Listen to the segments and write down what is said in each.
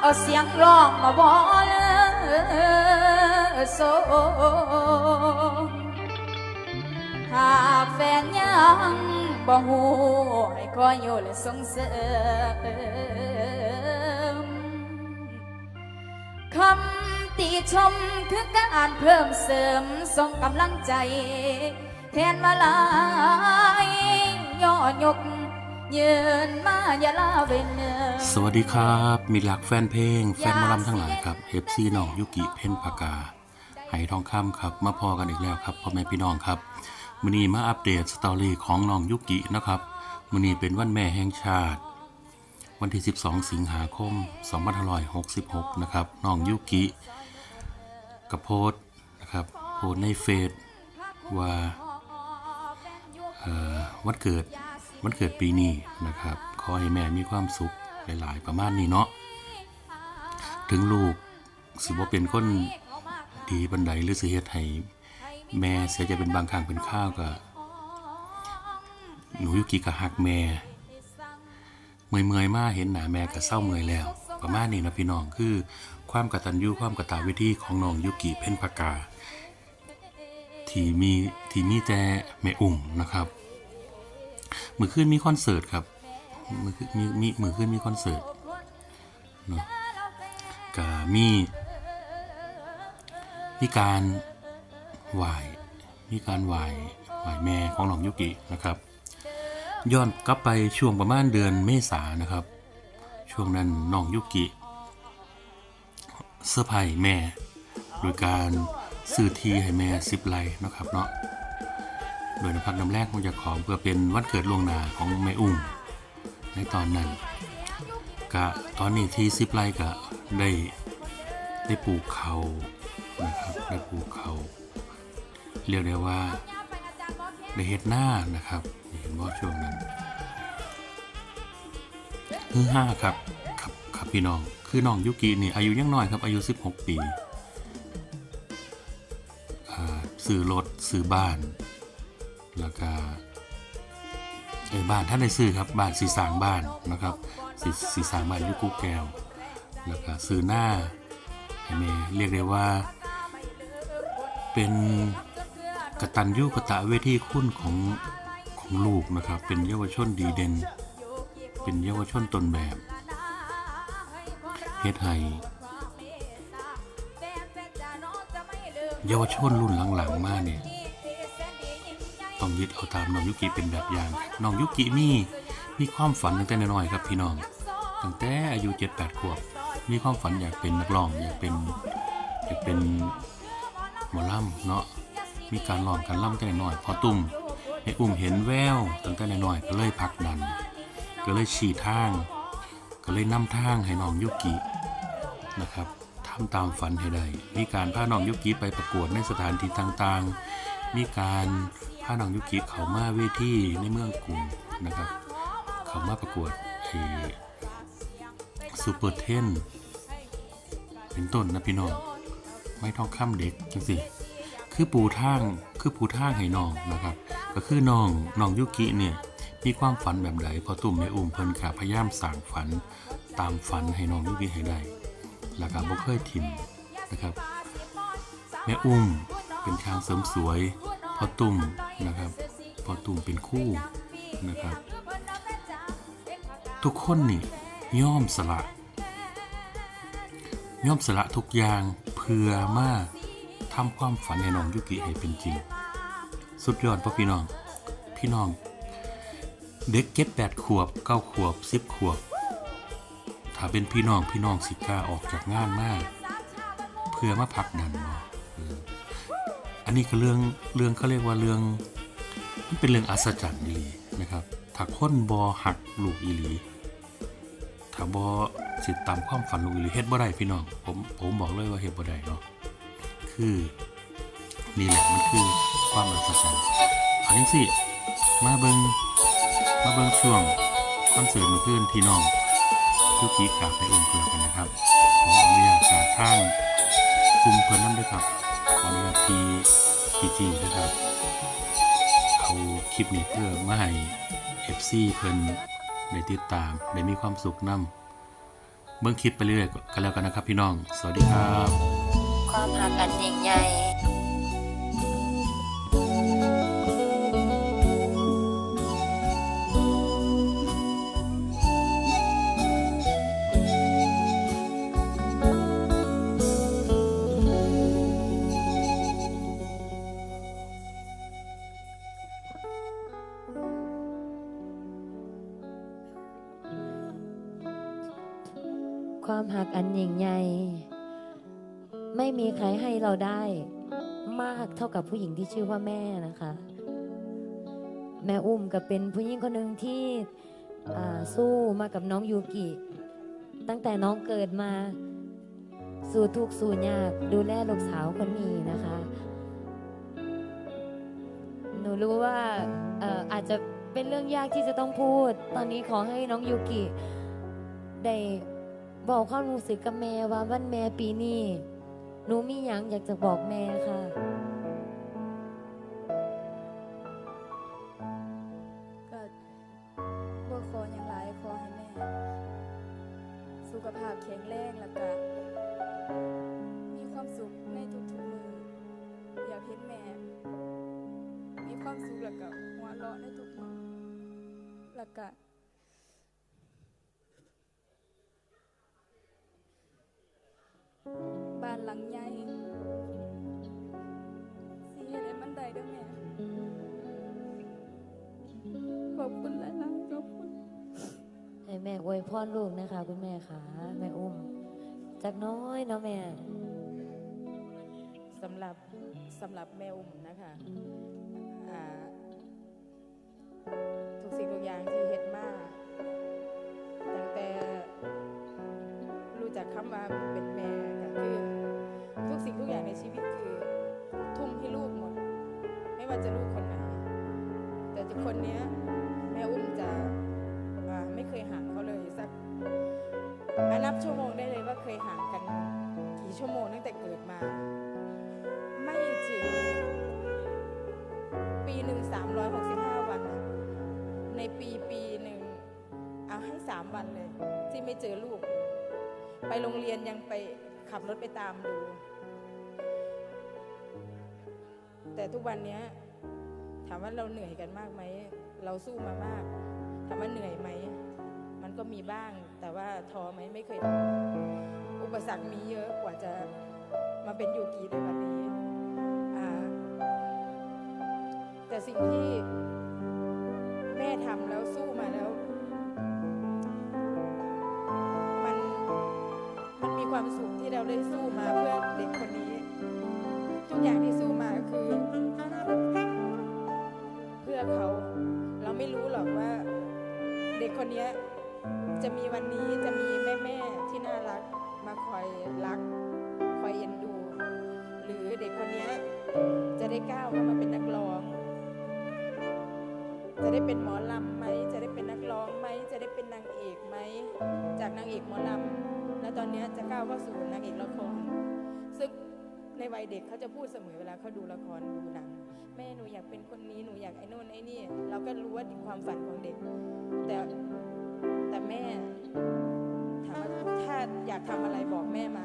เอาเสียงร้องมาบอลโซหากแฟนยังบ่หูให้คอยอยู่และสงเสริมคำติชมคือการเพิ่มเสริมส่งกำลังใจ แทนมาลายย่อยก ยืนมาอย่าลาเว้นเนอสวัสดีครับ มีหลักแฟนเพลง แฟนหมอลำทั้งหลายครับเอฟซีน้องยุกิเพ่นปากาไหทองคำครับ มาพอกันอีกแล้วครับพ่อแม่พี่น้องครับมือนี้มาอัปเดตสตอรี่ของน้องยุกินะครับมือนี้เป็นวันแม่แห่งชาติ วันที่ 12 สิงหาคม2566 นะครับน้องยุกิกับโพสต์นะครับโพสต์ในเฟซว่าเอ่อวันเกิด วันเกิดปีนี้นะครับ ขอให้แม่มีความสุขหลายๆ ประมาณนี้เนาะ ถึงลูกสิบ่เป็นคนดีบันไดหรือสิเฮ็ดให้แม่เสียใจเป็นบางครั้งเป็นข้าวก็หนูยุกิก็ฮักแม่ เมื่อยเมื่อยๆมาเห็นหน้าแม่ก็เศร้าเมื่อยแล้ว ประมาณนี้นะพี่น้องคือความกตัญญูความกตเวทีของน้องยุกิเพ่นพกาที่มีที่มีแต่แม่อุ่มนะครับ มือขึ้นมีคอนเสิร์ตครับมือขึ้นมีมีมือขึ้นมีคอนเสิร์ตเนาะกามีมีการไหวมีการไหวไหวแม่ของน้องยุกินะครับย้อนกลับไปช่วงประมาณเดือนเมษานะครับ ช่วงนั้นน้องยุกิเสื้อร์ไผ่แม่ โดยการซื้อทีให้แม่สิบไรนะครับเนาะ ดยน้ำพักน้ำแรกของเจาของเพื่อเป็นวันเกิดลวงนาของแม่อุ้มในตอนนั้นกะตอนนี้ที่สิบไร่กะได้ได้ปลูกเขานะครับได้ปลูกเขาเรียกได้ว่าได้เฮ็ดหน้านะครับเห็นว่าช่วงนั้นฮือห้าครับครับครับพี่น้องคือน้องยุกินี่อายุยังน้อยครับอายุ 16 ปีซื้อรถซื้อบ้าน แล้วก็เออบ้านท่านได้ซื้อครับบ้านสีสางบ้านนะครับสีสีสางบ้านยุกุแก้วแล้วก็ซื้อหน้าให้แม่เรียกได้ว่า เป็นกตัญญูกตะเวทีคุณของของลูกนะครับ เป็นเยาวชนดีเด่นเป็นเยาวชนต้นแบบเฮ็ดให้เยาวชนรุ่นหลังๆมาเนี่ย ต้องยึดเอาตามน้องยุกิเป็นแบบอย่างน้องยุกิมีมีความฝันตั้งแต่น้อยครับพี่น้องตั้งแต่อายุ7-8ขวบมีความฝันอยากเป็นนักร้องอยากเป็นอยากเป็นหมอลำเนาะมีการร้องการล่ำตั้งแต่น้อยพอตุ่มให้อุ้มเห็นแววตั้งแต่น้อยก็เลยผลักดัน ก็เลยชี้ทาง ก็เลยนำทางให้น้องยุกินะครับทำตามฝันให้ได้มีการพาน้องยุกิไปประกวดในสถานที่ต่างๆ มีการ พาน้องยุกิเขามาเวทีในเมืองกรุงนะครับ เขามาประกวดไอ้ซูเปอร์เทนเป็นต้นนะพี่น้องไม่ทองคำเด็กจังสิคือปูทางคือปูทางให้น้องนะครับ ก็คือน้องน้องยุกิเนี่ยมีความฝันแบบใดพอตุ่มในอุ้มเพิ่นขาพยายามสั่งฝันตามฝันให้น้องยุกิให้ได้แล้วก็บ่เคยทิมนะครับแม่อุ้มเป็นทางเสริมสวยพอตุ่ม นะครับ พอตุ่มเป็นคู่นะครับ ทุกคนนี่ย่อมสละย่อมสละทุกอย่างเพื่อมาทำความฝันให้น้องยุกิให้เป็นจริง สุดยอดพ่อพี่น้อง พี่น้อง เด็กเก็ดแปดขวบเก้าขวบสิบขวบ ถ้าเป็นพี่น้องพี่น้องสิกล้าออกจากงานมาก เพื่อมาพักดันเนาะ อันนี้ก็เรื่องเรื่องเขาเรียกว่าเรื่องมันเป็นเรื่องอัศจรรย์อีหลีนะครับถ้าคนบอหักลูกอีหลีถ้าบอสิตามความฝันลูกอีหลีเฮ็ดบ่ได้พี่น้องผมผมบอกเลยว่าเฮ็ดบ่ได้เนาะคือนี่แหละมันคือความอัศจรรย์เอาจังสิมาเบิงมาเบิงช่วงคอนเสิร์ตเมื่อคืนที่น้องยุกิกราบไปอุ่นเกลือกันนะครับขออนุญาตจากทางกลุ่มเพื่อนน้ำด้วยครับ ขออนุญาตทีทีจีนะครับ เอาคลิปนี้เพื่อมาให้เอฟซีเพิ่นได้ติดตามได้มีความสุขนำเบื้องคลิปไปเรื่อยๆก็แล้วกันนะครับพี่น้อง สวัสดีครับ ความหากันยิ่งใหญ่ ความหักอันยิ่งใหญ่ไม่มีใครให้เราได้มากเท่ากับผู้หญิงที่ชื่อว่าแม่นะคะ แม่อุ้มก็เป็นผู้หญิงคนหนึ่งที่สู้มากับน้องยูกิ ตั้งแต่น้องเกิดมาสู่ทุกสู่ยากดูแลลูกสาวคนนี้นะคะ หนูรู้ว่าเอ่ออาจจะเป็นเรื่องยากที่จะต้องพูด ตอนนี้ขอให้น้องยูกิได้ บอกความรู้สึกกับแม่ว่าวันแม่ปีนี้หนูมีอย่างอยากจะบอกแม่ค่ะ ก็บ่ขออย่างไรขอให้แม่ สุขภาพแข็งแรงแล้วก็มีความสุขในทุกๆมือ อยากเห็นแม่ มีความสุขแล้วก็หัวเราะในทุกมือแล้วก็ อวยพรลูกนะคะ คุณแม่ค่ะแม่อุ้มจากน้อยเนาะแม่สำหรับสำหรับแม่อุ้มนะคะอ่าทุกสิ่งทุกอย่างที่เฮ็ดมาตั้งแต่รู้จักคำว่าเป็นแม่ก็คือทุกสิ่งทุกอย่างในชีวิตคือทุ่มให้ลูกหมด ไม่ว่าจะลูกคนไหนแต่ทุกคนเนี้ยแม่อุ้มจะอ่าไม่เคยห่างเขาเลย สักอะนับชั่วโมงได้เลยว่าเคยห่างกันกี่ชั่วโมงตั้งแต่เกิดมา ไม่ถึง ปีหนึ่งสามร้อยหกสิบห้าวัน ในปีปีหนึ่งเอาให้สามวันเลย ที่ไม่เจอลูก ไปโรงเรียนยังไปขับรถไปตามดู แต่ทุกวันนี้ถามว่าเราเหนื่อยกันมากไหม เราสู้มามาก ถามว่าเหนื่อยไหม ก็มีบ้าง แต่ว่าท้อไหมไม่เคยท้ออุปสรรคมีเยอะกว่าจะมาเป็นยูกีในวันนี้ แต่สิ่งที่แม่ทำแล้วสู้มาแล้ว มันมันมีความสุขที่เราได้สู้มาเพื่อเด็กคนนี้ ทุกอย่างที่สู้มาคือ เพื่อเขาเราไม่รู้หรอกว่า เด็กคนนี้ จะมีวันนี้จะมีแม่ๆที่น่ารักมาคอยรัก คอยเอ็นดู หรือเด็กคนนี้จะได้ก้าวเข้ามาเป็นนักร้อง จะได้เป็นหมอลำไหม จะได้เป็นนักร้องไหม จะได้เป็นนางเอกไหม จากนางเอกหมอลำ แล้วตอนนี้จะก้าวเข้าสู่นางเอกละคร ซึ่งในวัยเด็กเขาจะพูดเสมอเวลาเขาดูละครดูหนังแม่หนูอยากเป็นคนนี้หนูอยากไอ้นู่นไอ้นี่ เราก็รู้ว่าความฝันของเด็ก แต่ แต่แม่ ถามว่าถ้าอยากทำอะไรบอกแม่มา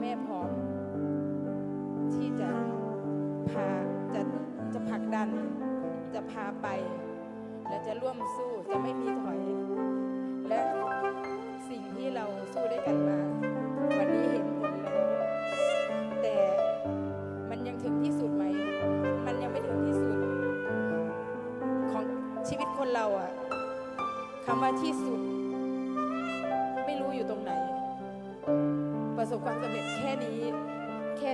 แม่พร้อม ที่จะพาจะจะผลักดัน จะพาไป และจะร่วมสู้จะไม่มีถอย และสิ่งที่เราสู้ด้วยกันมา วันนี้เห็นผลแล้วแต่มันยังถึงที่สุดไหม มันยังไม่ถึงที่สุด ของชีวิตคนเราอะคำว่าที่สุด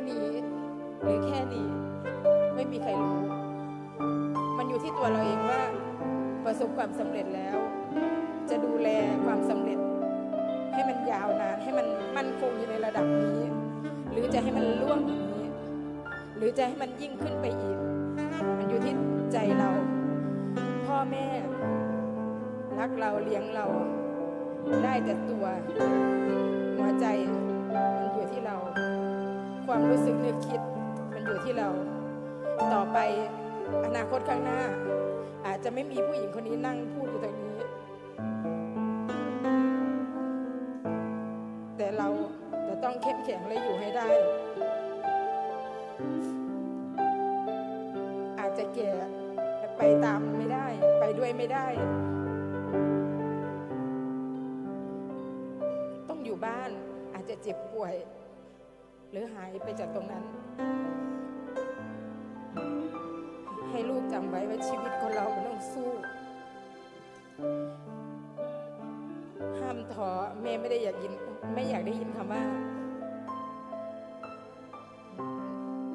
นี้หรือแค่นี้ ไม่มีใครรู้ มันอยู่ที่ตัวเราเองว่า ประสบความสำเร็จแล้ว จะดูแลความสำเร็จ ให้มันยาวนานให้มันมั่นคงอยู่ในระดับนี้ หรือจะให้มันล่วงอย่างนี้ หรือจะให้มันยิ่งขึ้นไปอีก มันอยู่ที่ใจเรา พ่อแม่รักเราเลี้ยงเรา ได้แต่ตัวหัวใจ ความรู้สึกนึกคิดมันอยู่ที่เรา ต่อไปอนาคตข้างหน้า อาจจะไม่มีผู้หญิงคนนี้นั่งพูดอยู่ตรงนี้ แต่เราจะต้องเข้มแข็งและอยู่ให้ได้ อาจจะแก่ไปตามไม่ได้ ไปด้วยไม่ได้ ต้องอยู่บ้านอาจจะเจ็บป่วย หรือหายไปจากตรงนั้น ให้ลูกจำไว้ว่าชีวิตคนเรามันต้องสู้ ห้ามท้อแม่ไม่ได้อยากยินไม่อยากได้ยินคำว่า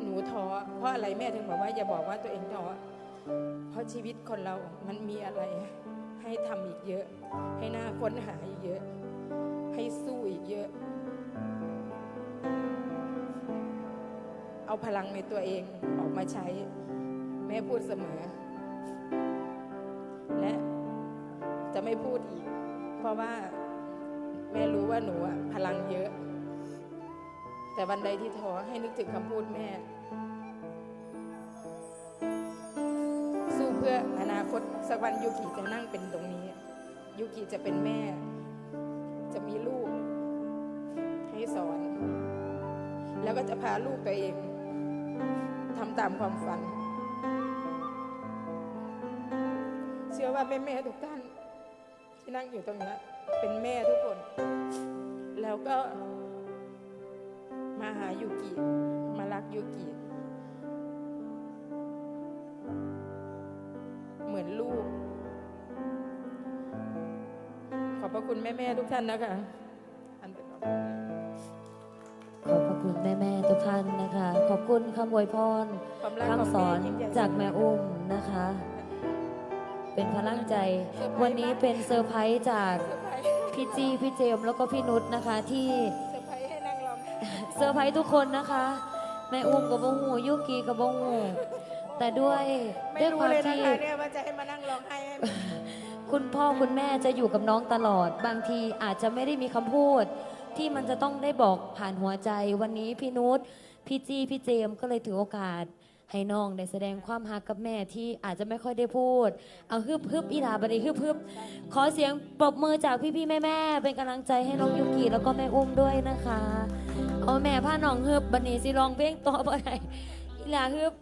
หนูท้อเพราะอะไรแม่ถึงบอกว่าอย่าบอกว่าตัวเองท้อเพราะชีวิตคนเรามันมีอะไร ให้ทำอีกเยอะ ให้หน้าค้นหาอีกเยอะ ให้สู้อีกเยอะ เอาพลังในตัวเองออกมาใช้ แม่พูดเสมอ และจะไม่พูดอีก เพราะว่าแม่รู้ว่าหนูพลังเยอะ แต่วันใดที่ท้อให้นึกถึงคำพูดแม่ สู้เพื่ออนาคตสักวันยูกิจะนั่งเป็นตรงนี้ยูกิจะเป็นแม่ จะมีลูกให้สอน แล้วก็จะพาลูกตัวเองำตามความฝัน เชื่อว่าแม่ๆทุกท่าน ที่นั่งอยู่ตรงนี้เป็นแม่ทุกคน แล้วก็มาหายูกิมารักยูกิเหมือนลูก ขอบพระคุณแม่ ๆ ทุกท่านนะคะ แม่ๆทุกท่านนะคะ ขอบคุณคำอวยพรความรักของคำสอนแม่ยิ่งใหญ่จากแม่อุ้มนะคะ เป็นพลังใจ วันนี้เป็นเซอร์ไพรส์จากเซอร์ไพรส์พี่จีพี่เจมส์แล้วก็พี่นุชนะคะที่เซอร์ไพรส์ให้นั่งร้องไห้เซอร์ไพรส์ทุกคนนะคะ แม่อุ้มกับบงหูยุกีกับบงหูแต่ด้วยไม่ด้วยรู้ความเลยนะที่คะเนี่ยว่าจะให้มานั่งร้องไห้ให้คุณพ่อคุณแม่จะอยู่กับน้องตลอด บางทีอาจจะไม่ได้มีคำพูด ที่มันจะต้องได้บอกผ่านหัวใจ วันนี้พี่นุชพี่จี้พี่เจมส์ก็เลยถือโอกาส ให้น้องได้แสดงความฮักกับแม่ที่อาจจะไม่ค่อยได้พูด เอาฮึบฮึบอีหลาบันนี้ฮึบฮึบขอเสียงปรบมือจากพี่พี่แม่แม่ๆเป็นกำลังใจให้น้องยุกิแล้วก็แม่อุ้มด้วยนะคะ เอาแม่ผ้าน้องฮึบบันนี้สิร้องเพลงต่อได้อีหลาฮึบ